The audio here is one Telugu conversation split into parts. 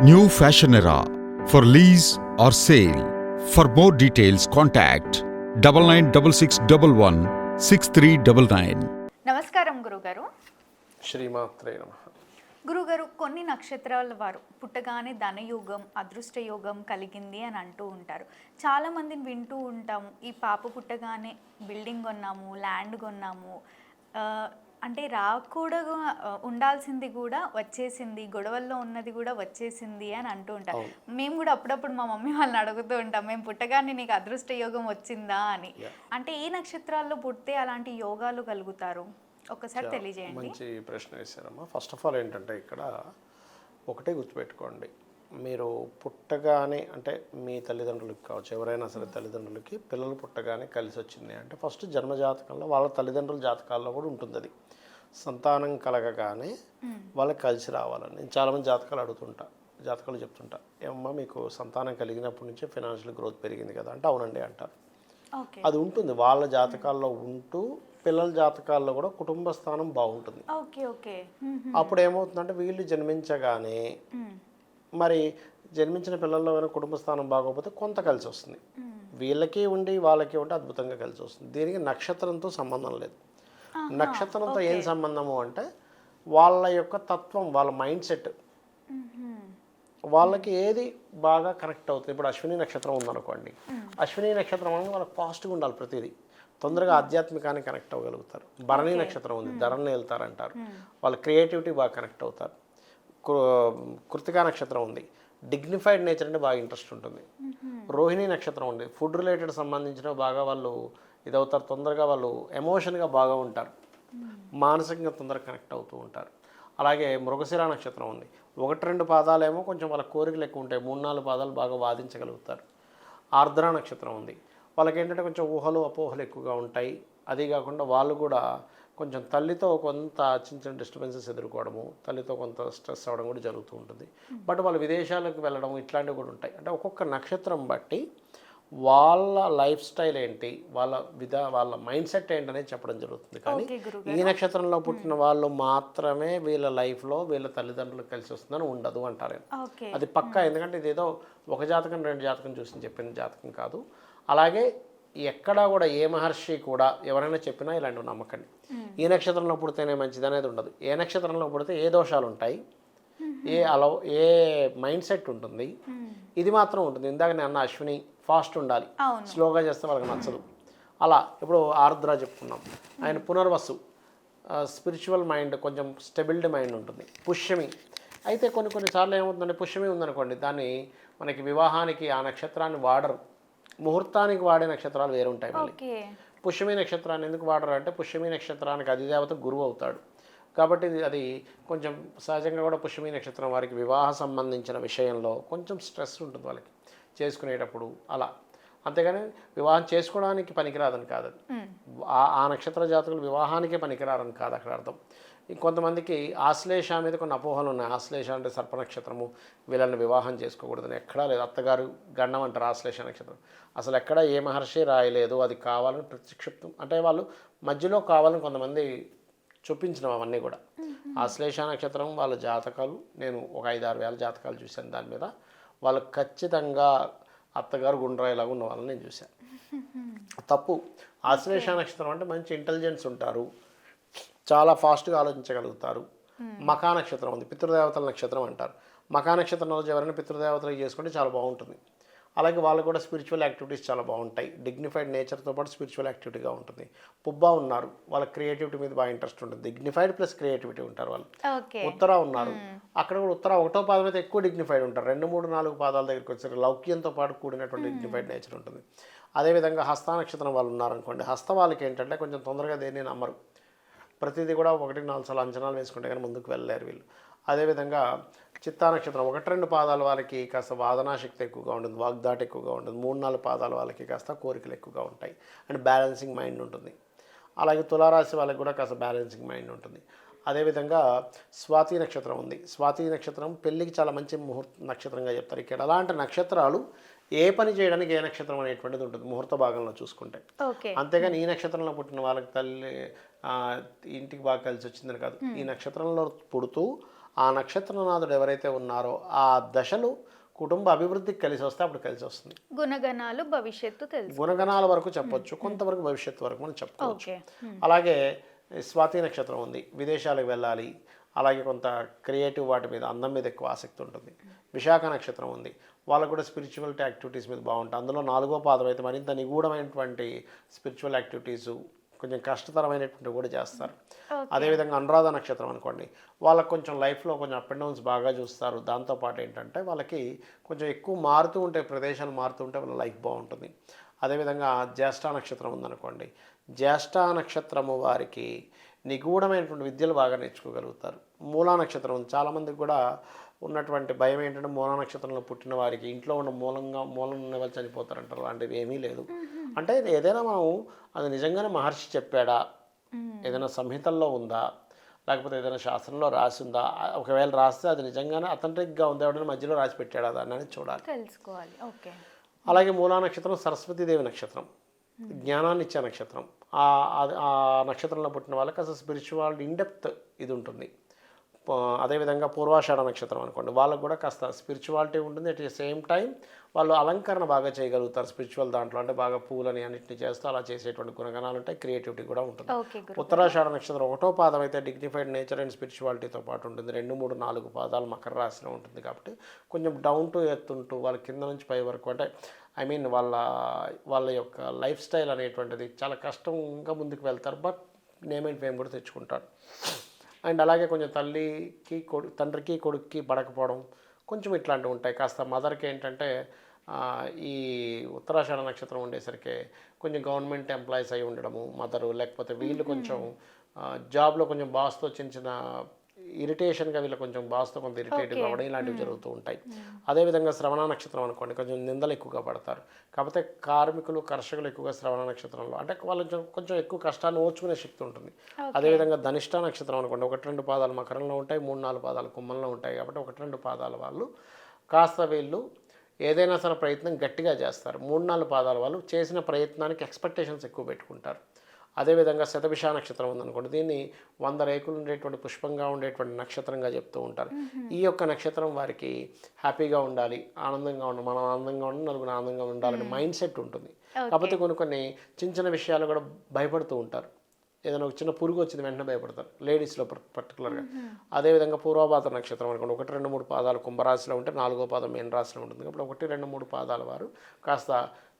New fashion era for lease or sale for more details contact double nine double six double one six three double nine నమస్కారం గురుగారు. శ్రీమాత్రే గురుగారు కొన్ని నక్షత్రాల వారు పుట్టగానే ధనయోగం అదృష్ట యోగం కలిగింది అని అంటూ ఉంటారు. చాలామందిని వింటూ ఉంటాము. ఈ పాప పుట్టగానే బిల్డింగ్ కొన్నాము ల్యాండ్ కొన్నాము. అంటే రాకూడదు ఉండాల్సింది కూడా వచ్చేసింది గొడవల్లో ఉన్నది కూడా వచ్చేసింది అని అంటూ ఉంటారు. మేము కూడా అప్పుడప్పుడు మా మమ్మీ వాళ్ళని అడుగుతూ ఉంటాం మేము పుట్టగానే నీకు అదృష్ట యోగం వచ్చిందా? అని. అంటే ఏ నక్షత్రాల్లో పుడితే అలాంటి యోగాలు కలుగుతారు? ఒకసారి తెలియజేయండి. మంచి ప్రశ్న వేశారమ్మా. ఫస్ట్ ఆఫ్ ఆల్ ఏంటంటే ఇక్కడ ఒకటే గుర్తుపెట్టుకోండి. మీరు పుట్టగానే అంటే మీ తల్లిదండ్రులకి కావచ్చు ఎవరైనా సరే తల్లిదండ్రులకి పిల్లలు పుట్టగానే కలిసి వచ్చింది అంటే ఫస్ట్ జన్మ జాతకంలో వాళ్ళ తల్లిదండ్రుల జాతకాల్లో కూడా ఉంటుంది అది. సంతానం కలగగానే వాళ్ళకి కలిసి రావాలని. నేను చాలామంది జాతకాలు అడుగుతుంటా జాతకాలు చెప్తుంటా. ఏమమ్మా మీకు సంతానం కలిగినప్పటి నుంచే ఫినాన్షియల్ గ్రోత్ పెరిగింది కదా అంటే అవునండి అంటారు అది ఉంటుంది. వాళ్ళ జాతకాల్లో ఉంటూ పిల్లల జాతకాల్లో కూడా కుటుంబ స్థానం బాగుంటుంది. Okay okay. అప్పుడు ఏమవుతుందంటే వీళ్ళు జన్మించగానే మరి జన్మించిన పిల్లల్లో కనుక కుటుంబ స్థానం బాగోకపోతే కొంత కలిసి వస్తుంది. వీళ్ళకి ఉండి వాళ్ళకి ఉండి అద్భుతంగా కలిసి వస్తుంది. దీనికి నక్షత్రంతో సంబంధం లేదు. నక్షత్రంతో ఏం సంబంధము అంటే వాళ్ళ యొక్క తత్వం వాళ్ళ మైండ్ సెట్. వాళ్ళకి ఏది బాగా కనెక్ట్ అవుతుంది? ఇప్పుడు అశ్విని నక్షత్రం ఉందనుకోండి. అశ్విని నక్షత్రం అనేది వాళ్ళకి పాజిటివ్గా ఉండాలి ప్రతిదీ. తొందరగా ఆధ్యాత్మికానికి కనెక్ట్ అవ్వగలుగుతారు. భరణి నక్షత్రం ఉంది. ధరణి వెళ్తారంటారు. వాళ్ళ క్రియేటివిటీ బాగా కనెక్ట్ అవుతారు. కృతికా నక్షత్రం ఉంది. డిగ్నిఫైడ్ నేచర్ అంటే బాగా ఇంట్రెస్ట్ ఉంటుంది. రోహిణి నక్షత్రం ఉంది. ఫుడ్ రిలేటెడ్ సంబంధించిన బాగా వాళ్ళు ఇదవుతారు. తొందరగా వాళ్ళు ఎమోషన్గా బాగా ఉంటారు. మానసికంగా తొందరగా కనెక్ట్ అవుతూ ఉంటారు. అలాగే మృగశిర నక్షత్రం ఉంది. ఒకటి రెండు పాదాలేమో కొంచెం వాళ్ళ కోరికలు ఎక్కువ ఉంటాయి. మూడు నాలుగు పాదాలు బాగా వాదించగలుగుతారు. ఆర్ద్ర నక్షత్రం ఉంది. వాళ్ళకి ఏంటంటే కొంచెం ఊహలు అపోహలు ఎక్కువగా ఉంటాయి. అదే కాకుండా వాళ్ళు కూడా కొంచెం తల్లితో కొంత చిన్న చిన్న డిస్టర్బెన్సెస్ ఎదుర్కోవడము తల్లితో కొంత స్ట్రెస్ అవ్వడం కూడా జరుగుతూ ఉంటుంది. బట్ వాళ్ళు విదేశాలకు వెళ్ళడం ఇట్లాంటివి కూడా ఉంటాయి. అంటే ఒక్కొక్క నక్షత్రం బట్టి వాళ్ళ లైఫ్ స్టైల్ ఏంటి వాళ్ళ విధ వాళ్ళ మైండ్ సెట్ ఏంటనేది చెప్పడం జరుగుతుంది. కానీ ఈ నక్షత్రంలో పుట్టిన వాళ్ళు మాత్రమే వీళ్ళ లైఫ్లో వీళ్ళ తల్లిదండ్రులకు కలిసి వస్తుందని ఉండదు అంటారు అది పక్కా. ఎందుకంటే ఇదేదో ఒక జాతకం రెండు జాతకం చూసి చెప్పిన జాతకం కాదు. అలాగే ఎక్కడా కూడా ఏ మహర్షి కూడా ఎవరైనా చెప్పినా ఇలాంటివి నమ్మకండి ఈ నక్షత్రంలో పుడితేనే మంచిది అనేది ఉండదు. ఏ నక్షత్రంలో పుడితే ఏ దోషాలు ఉంటాయి ఏ అలవ ఏ మైండ్ సెట్ ఉంటుంది ఇది మాత్రం ఉంటుంది. ఇందాక నేను అన్న అశ్విని ఫాస్ట్ ఉండాలి. స్లోగా చేస్తే వాళ్ళకి నచ్చదు. అలా ఇప్పుడు ఆర్ద్ర చెప్పుకున్నాం. ఆయన పునర్వసు స్పిరిచువల్ మైండ్ కొంచెం స్టెబిలిటీ మైండ్ ఉంటుంది. పుష్యమి. అయితే కొన్ని కొన్నిసార్లు ఏమవుతుందంటే పుష్యమి ఉందనుకోండి దాన్ని మనకి వివాహానికి ఆ నక్షత్రాన్ని వాడరు. ముహూర్తానికి వాడే నక్షత్రాలు వేరు ఉంటాయి మళ్ళీ పుష్యమి నక్షత్రాన్ని ఎందుకు వాడరు అంటే పుష్యమి నక్షత్రానికి అధిదేవత గురువు అవుతాడు. కాబట్టి అది కొంచెం సహజంగా కూడా పుష్యమి నక్షత్రం వారికి వివాహ సంబంధించిన విషయంలో కొంచెం స్ట్రెస్ ఉంటుంది వాళ్ళకి చేసుకునేటప్పుడు అలా. అంతేగాని వివాహం చేసుకోవడానికి పనికిరాదని కాదు ఆ నక్షత్ర జాతకులు వివాహానికే పనికిరారని కాదు అక్కడ అర్థం. ఇంకొంతమందికి ఆశ్లేష మీద కొన్ని అపోహలు ఉన్నాయి. ఆశ్లేష అంటే సర్ప నక్షత్రము వీళ్ళని వివాహం చేసుకోకూడదని ఎక్కడా లేదు. అత్తగారు గండం అంటారు ఆశ్లేష నక్షత్రం. అసలు ఎక్కడ ఏ మహర్షి రాయలేదు అది కావాలని ప్రత్యక్షిప్తం. అంటే వాళ్ళు మధ్యలో కావాలని కొంతమంది చూపించినాం అవన్నీ కూడా. ఆశ్లేష నక్షత్రం వాళ్ళ జాతకాలు నేను ఒక ఐదు ఆరు వేల జాతకాలు చూశాను దాని మీద. వాళ్ళు ఖచ్చితంగా అత్తగారు గుండ్రాయిలాగా ఉన్న వాళ్ళని నేను చూశాను. తప్పు. ఆశ్లేష నక్షత్రం అంటే మంచి ఇంటెలిజెన్స్ ఉంటారు. చాలా ఫాస్ట్గా ఆలోచించగలుగుతారు. మకా నక్షత్రం ఉంది. పితృదేవతల నక్షత్రం అంటారు. మకా నక్షత్రం రోజు ఎవరైనా పితృదేవతలకు చేసుకుంటే చాలా బాగుంటుంది. అలాగే వాళ్ళు కూడా స్పిరిచువల్ యాక్టివిటీస్ చాలా బాగుంటాయి. డిగ్నిఫైడ్ నేచర్తో పాటు స్పిరిచువల్ యాక్టివిటీగా ఉంటుంది. పుబ్బా ఉన్నారు. వాళ్ళ క్రియేటివిటీ మీద బాగా ఇంట్రెస్ట్ ఉంటుంది. డిగ్నిఫైడ్ ప్లస్ క్రియేటివిటీ ఉంటారు వాళ్ళు. ఉత్తర ఉన్నారు. అక్కడ కూడా ఉత్తర ఒకటో పాదం అయితే ఎక్కువ డిగ్నిఫైడ్ ఉంటారు. రెండు మూడు నాలుగు పాదాల దగ్గరికి వచ్చారు లౌక్యంతో పాటు కూడినటువంటి డిగ్నిఫైడ్ నేచర్ ఉంటుంది. అదేవిధంగా హస్త నక్షత్రం వాళ్ళు ఉన్నారనుకోండి. హస్త వాళ్ళకి ఏంటంటే కొంచెం తొందరగా దేన్ని నమ్మరు. ప్రతిదీ కూడా ఒకటి నాలుగు సార్లు అంచనాలు వేసుకుంటే కానీ ముందుకు వెళ్ళలేరు వీళ్ళు. అదేవిధంగా చిత్తా నక్షత్రం ఒకటి రెండు పాదాల వాళ్ళకి కాస్త వాదనా శక్తి ఎక్కువగా ఉంటుంది వాగ్దాట ఎక్కువగా ఉంటుంది మూడు నాలుగు పాదాల వాళ్ళకి కాస్త కోరికలు ఎక్కువగా ఉంటాయి. అండ్ బ్యాలెన్సింగ్ మైండ్ ఉంటుంది. అలాగే తులారాశి వాళ్ళకి కూడా కాస్త బ్యాలెన్సింగ్ మైండ్ ఉంటుంది. అదేవిధంగా స్వాతి నక్షత్రం ఉంది. స్వాతి నక్షత్రం పెళ్ళికి చాలా మంచి ముహూర్త నక్షత్రంగా చెప్తారు. ఇక్కడ అలాంటి నక్షత్రాలు ఏ పని చేయడానికి ఏ నక్షత్రం అనేటువంటిది ఉంటుంది ముహూర్త భాగంలో చూసుకుంటే. అంతేగాని ఈ నక్షత్రంలో పుట్టిన వాళ్ళకి తల్లి ఇంటికి బాగా కలిసి వచ్చిందని కాదు. ఈ నక్షత్రంలో పుడుతూ ఆ నక్షత్రనాథుడు ఎవరైతే ఉన్నారో ఆ దశలు కుటుంబ అభివృద్ధికి కలిసి వస్తే అప్పుడు కలిసి వస్తుంది. గుణగణాలు భవిష్యత్తు తెలుసు. గుణగణాల వరకు చెప్పొచ్చు. కొంతవరకు భవిష్యత్తు వరకు మనం చెప్పుకోవచ్చు అలాగే స్వాతి నక్షత్రం ఉంది. విదేశాలకు వెళ్ళాలి. అలాగే కొంత క్రియేటివ్ వాటి మీద అందం మీద ఎక్కువ ఆసక్తి ఉంటుంది. విశాఖ నక్షత్రం ఉంది. వాళ్ళకు కూడా స్పిరిచువల్టీ యాక్టివిటీస్ మీద బాగుంటుంది. అందులో నాలుగో పాదం అయితే మరింత నిగూఢమైనటువంటి స్పిరిచువల్ యాక్టివిటీస్ కొంచెం కష్టతరమైనటువంటి కూడా చేస్తారు. అదేవిధంగా అనురాధ నక్షత్రం అనుకోండి. వాళ్ళకి కొంచెం లైఫ్లో కొంచెం అప్ అండ్ డౌన్స్ బాగా చూస్తారు. దాంతోపాటు ఏంటంటే వాళ్ళకి కొంచెం ఎక్కువ మారుతూ ఉంటే ప్రదేశాలు మారుతూ ఉంటే వాళ్ళ లైఫ్ బాగుంటుంది. అదేవిధంగా జ్యేష్ఠ నక్షత్రం ఉందనుకోండి. జ్యేష్ఠ నక్షత్రము వారికి నిగూఢమైనటువంటి విద్యలు బాగా నేర్చుకోగలుగుతారు. మూలా నక్షత్రం చాలామందికి కూడా ఉన్నటువంటి భయం ఏంటంటే మూలా నక్షత్రంలో పుట్టిన వారికి ఇంట్లో ఉన్న మూలంగా మూలం ఉన్న వాళ్ళు చనిపోతారంటారు. అలాంటివి ఏమీ లేదు. అంటే ఏదైనా మనం అది నిజంగానే మహర్షి చెప్పాడా? ఏదైనా సంహితల్లో ఉందా? లేకపోతే ఏదైనా శాస్త్రంలో రాసి ఉందా? ఒకవేళ రాస్తే అది నిజంగానే అథెంటిక్గా ఉందా. ఎవరైనా మధ్యలో రాసి పెట్టాడా? దాన్ని చూడాలి. తెలుసుకోవాలి. ఓకే. అలాగే మూలా నక్షత్రం సరస్వతీదేవి నక్షత్రం. జ్ఞానాన్ని ఇచ్చే నక్షత్రం. ఆ ఆ- నక్షత్రంలో పుట్టిన వాళ్ళకి అసలు స్పిరిచువల్ ఇన్డెప్త్ ఇది ఉంటుంది. అదేవిధంగా పూర్వాషాఢ నక్షత్రం అనుకోండి. వాళ్ళకు కూడా కాస్త స్పిరిచువాలిటీ ఉంటుంది. అట్ ది సేమ్ టైం వాళ్ళు అలంకరణ బాగా చేయగలుగుతారు స్పిరిచువల్ దాంట్లో. అంటే బాగా పూలని అన్నింటినీ చేస్తూ అలా చేసేటువంటి గుణగణాలు ఉంటాయి క్రియేటివిటీ కూడా ఉంటుంది. ఉత్తరాషాఢ నక్షత్రం ఒకటో పాదం అయితే డిగ్నిఫైడ్ నేచర్ అండ్ స్పిరిచువాలిటీతో పాటు ఉంటుంది. రెండు మూడు నాలుగు పాదాలు మకర రాశిలో ఉంటుంది కాబట్టి కొంచెం డౌన్ టు ఎర్త్ ఉంటూ వాళ్ళ కింద నుంచి పై వరకు అంటే ఐ మీన్ వాళ్ళ వాళ్ళ యొక్క లైఫ్ స్టైల్ అనేటువంటిది చాలా కష్టంగా ముందుకు వెళ్తారు. బట్ నేమ్ అండ్ ఫేమ్ కూడా తెచ్చుకుంటారు. అండ్ అలాగే కొంచెం తల్లికి కొడు తండ్రికి కొడుక్కి పడకపోవడం కొంచెం ఇట్లాంటివి ఉంటాయి. కాస్త మదర్కి ఏంటంటే ఈ ఉత్తరాషాఢ నక్షత్రం ఉండేసరికి కొంచెం గవర్నమెంట్ ఎంప్లాయీస్ అయి ఉండడము మదరు లేకపోతే వీళ్ళు కొంచెం జాబ్లో కొంచెం బాస్తో చిన్న చిన్న ఇరిటేషన్గా వీళ్ళు కొంచెం బాస్తో కొంత ఇరిటేటివ్ అవ్వడం ఇలాంటివి జరుగుతూ ఉంటాయి. అదేవిధంగా శ్రవణ నక్షత్రం అనుకోండి కొంచెం నిందలు ఎక్కువగా పడతారు. కాకపోతే కార్మికులు కర్షకులు ఎక్కువగా శ్రవణ నక్షత్రంలో అంటే వాళ్ళు కొంచెం ఎక్కువ కష్టాన్ని ఓర్చుకునే శక్తి ఉంటుంది. అదేవిధంగా ధనిష్ట నక్షత్రం అనుకోండి ఒకటి రెండు పాదాలు మకరంలో ఉంటాయి మూడు నాలుగు పాదాలు కుంభంలో ఉంటాయి కాబట్టి ఒకటి రెండు పాదాల వాళ్ళు కాస్త వీళ్ళు ఏదైనా సరే ప్రయత్నం గట్టిగా చేస్తారు. మూడు నాలుగు పాదాల వాళ్ళు చేసిన ప్రయత్నానికి ఎక్స్పెక్టేషన్స్ ఎక్కువ పెట్టుకుంటారు. అదేవిధంగా శతభిష నక్షత్రం ఉందనుకోండి దీన్ని వంద రేకులు ఉండేటువంటి పుష్పంగా ఉండేటువంటి నక్షత్రంగా చెప్తూ ఉంటారు. ఈ యొక్క నక్షత్రం వారికి హ్యాపీగా ఉండాలి ఆనందంగా ఉండాలి మనం ఆనందంగా ఉండాలి నలుగురు ఆనందంగా ఉండాలని మైండ్ సెట్ ఉంటుంది. కాకపోతే కొన్ని కొన్ని చిన్న చిన్న విషయాలు కూడా భయపడుతూ ఉంటారు. ఏదైనా ఒక చిన్న పురుగు వచ్చింది వెంటనే భయపడతారు లేడీస్లో పర్టికులర్గా. అదేవిధంగా పూర్వపాద నక్షత్రం అనుకోండి ఒకటి రెండు మూడు పాదాలు కుంభరాశిలో ఉంటే నాలుగో పాదం మీన రాశిలో ఉంటుంది. కాబట్టి ఒకటి రెండు మూడు పాదాల వారు కాస్త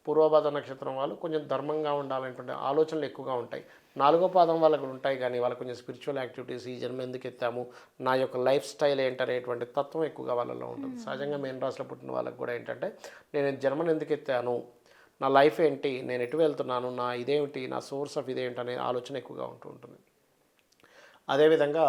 పూర్వపాద నక్షత్రం వాళ్ళు కొంచెం ధర్మంగా ఉండాలనేటువంటి ఆలోచనలు ఎక్కువగా ఉంటాయి. నాలుగో పాదం వాళ్ళకు ఉంటాయి కానీ వాళ్ళకి కొంచెం స్పిరిచువల్ యాక్టివిటీస్ ఈ జన్మ ఎందుకు ఎత్తాము నా యొక్క లైఫ్ స్టైల్ ఏంటనేటువంటి తత్వం ఎక్కువగా వాళ్ళలో ఉంటుంది. సహజంగా మీన రాశిలో పుట్టిన వాళ్ళకి కూడా ఏంటంటే నేను జన్మను ఎందుకు ఎత్తాను నా లైఫ్ ఏంటి నేను ఎటు వెళ్తున్నాను నా ఇదేమిటి నా సోర్స్ ఆఫ్ ఇదేంటి అనే ఆలోచన ఎక్కువగా ఉంటూ ఉంటుంది. అదేవిధంగా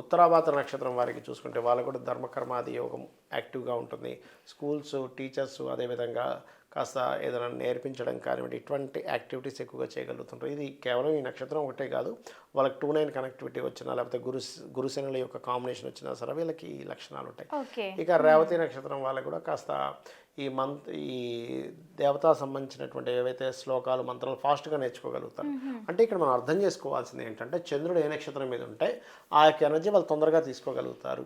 ఉత్తరాభాత నక్షత్రం వారికి చూసుకుంటే వాళ్ళకు కూడా ధర్మకర్మాది యోగం యాక్టివ్గా ఉంటుంది. స్కూల్స్ టీచర్స్ అదేవిధంగా కాస్త ఏదైనా నేర్పించడం కానివ్వండి ఇటువంటి యాక్టివిటీస్ ఎక్కువగా చేయగలుగుతుంటారు. ఇది కేవలం ఈ నక్షత్రం ఒకటే కాదు. వాళ్ళకి టూ నైన్ కనెక్టివిటీ వచ్చినా లేకపోతే గురు గురుశనుల యొక్క కాంబినేషన్ వచ్చినా సరే వీళ్ళకి ఈ లక్షణాలు ఉంటాయి. ఇక రేవతి నక్షత్రం వాళ్ళకి కూడా కాస్త ఈ మంత్ ఈ దేవతా సంబంధించినటువంటి ఏవైతే శ్లోకాలు మంత్రాలు ఫాస్ట్గా నేర్చుకోగలుగుతారు. అంటే ఇక్కడ మనం అర్థం చేసుకోవాల్సింది ఏంటంటే చంద్రుడు ఏ నక్షత్రం మీద ఉంటే ఆ యొక్క ఎనర్జీ వాళ్ళు తొందరగా తీసుకోగలుగుతారు.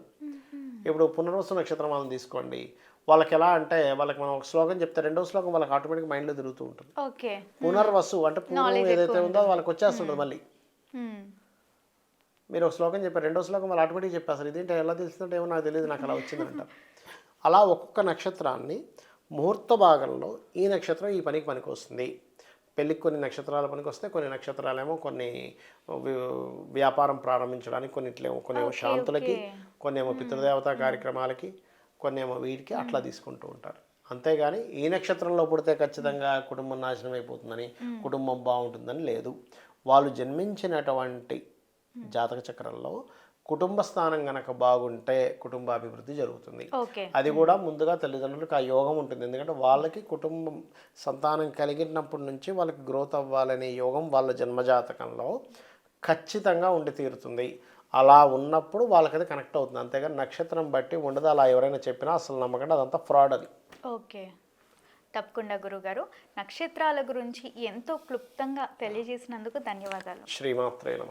ఇప్పుడు పునర్వసు నక్షత్రం వాళ్ళని తీసుకోండి. వాళ్ళకి ఎలా అంటే వాళ్ళకి మనం ఒక శ్లోకం చెప్తే రెండో శ్లోకం వాళ్ళకి ఆటోమేటిక్ మైండ్లో తిరుగుతూ ఉంటుంది. పునర్వసు అంటే పూర్వం ఏదైతే ఉందో వాళ్ళకి వచ్చేస్తుంటుంది మళ్ళీ. మీరు ఒక శ్లోకం చెప్పారు రెండో శ్లోకం వాళ్ళు ఆటోమేటిక్ చెప్పేస్తారు. ఇదేంటి ఎలా తెలుస్తుంటే ఏమో నాకు తెలియదు నాకు అలా వచ్చిందంట. అలా ఒక్కొక్క నక్షత్రాన్ని ముహూర్త భాగంలో ఈ నక్షత్రం ఈ పనికి పనికి వస్తుంది పెళ్ళికి కొన్ని నక్షత్రాల పనికి వస్తే కొన్ని నక్షత్రాలేమో కొన్ని వ్యాపారం ప్రారంభించడానికి కొన్నిట్లేమో కొన్ని ఏమో శాంతులకి కొన్ని ఏమో పితృదేవతా కార్యక్రమాలకి కొన్ని ఏమో వీటికి అట్లా తీసుకుంటూ ఉంటారు. అంతేగాని ఈ నక్షత్రంలో పుడితే ఖచ్చితంగా కుటుంబం నాశనం అయిపోతుందని కుటుంబం బాగుంటుందని లేదు. వాళ్ళు జన్మించినటువంటి జాతక చక్రంలో కుటుంబ స్థానం గనక బాగుంటే కుటుంబ అభివృద్ధి జరుగుతుంది. ఓకే. అది కూడా ముందుగా తల్లిదండ్రులకు ఆ యోగం ఉంటుంది. ఎందుకంటే వాళ్ళకి కుటుంబం సంతానం కలిగినప్పటి నుంచి వాళ్ళకి గ్రోత్ అవ్వాలనే యోగం వాళ్ళ జన్మజాతకంలో ఖచ్చితంగా ఉండి తీరుతుంది. అలా ఉన్నప్పుడు వాళ్ళకి అది కనెక్ట్ అవుతుంది. అంతేగాని నక్షత్రం బట్టి ఉండదు. అలా ఎవరైనా చెప్పినా అసలు నమ్మకండి. అదంతా ఫ్రాడ్ అది. ఓకే. తప్పకుండా గురుగారు. నక్షత్రాల గురించి ఎంతో క్లుప్తంగా తెలియజేసినందుకు ధన్యవాదాలు. శ్రీమాత్రే నమ.